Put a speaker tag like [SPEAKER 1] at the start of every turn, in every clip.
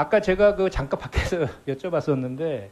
[SPEAKER 1] 아까 제가 그 잠깐 밖에서 여쭤봤었는데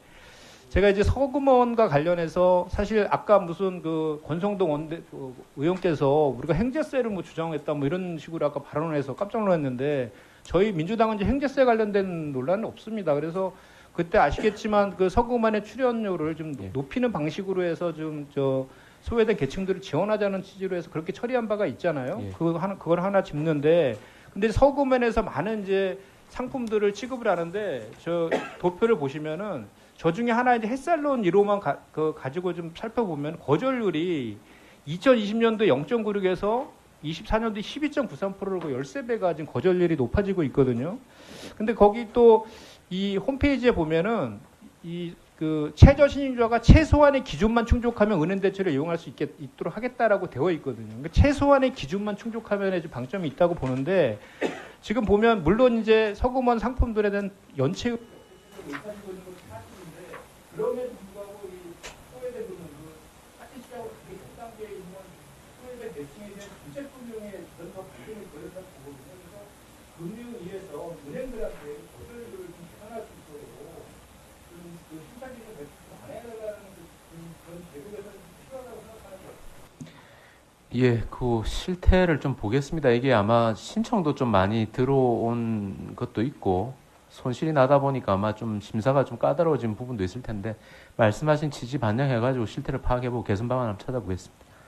[SPEAKER 1] 제가 이제 서구먼과 관련해서 사실 아까 무슨 그 권성동 원대 그 의원께서 우리가 행제세를 뭐 주장했다 뭐 이런 식으로 아까 발언을 해서 깜짝 놀랐는데 저희 민주당은 이제 행제세 관련된 논란은 없습니다. 그래서 그때 아시겠지만 그 서구만의 출연료를 좀
[SPEAKER 2] 예.
[SPEAKER 1] 높이는 방식으로 해서 좀 저 소외된 계층들을 지원하자는 취지로 해서 그렇게 처리한 바가 있잖아요.
[SPEAKER 2] 예.
[SPEAKER 1] 그거 하나 그걸 하나 짚는데 근데 서구면에서 많은 이제 상품들을 취급을 하는데 저 도표를 보시면은 저 중에 하나 이제 햇살론 1호만 가, 그 가지고 좀 살펴보면 거절률이 2020년도 0.96에서 24년도 12.93%로 그 13배가 지금 거절률이 높아지고 있거든요. 근데 거기 또 이 홈페이지에 보면은 이 그 최저 신용자가 최소한의 기준만 충족하면 은행 대출을 이용할 수 있게 있도록 하겠다라고 되어 있거든요. 그러니까 최소한의 기준만 충족하면 좀 방점이 있다고 보는데 지금 보면 물론 이제 서구먼 상품들에 대한 연체 금융위에서 은행들한테 거절률을 좀 개선할 수 있도록 좀그 신사기금 대출 안 해달라는 그- 그런 제도 개선이 좀 필요하다고 생각하는 거
[SPEAKER 2] 예, 그 실태를 좀 보겠습니다. 이게 아마 신청도 좀 많이 들어온 것도 있고 손실이 나다 보니까 아마 좀 심사가 좀 까다로워진 부분도 있을 텐데 말씀하신 취지 반영해가지고 실태를 파악해보고 개선 방안 한번 찾아보겠습니다.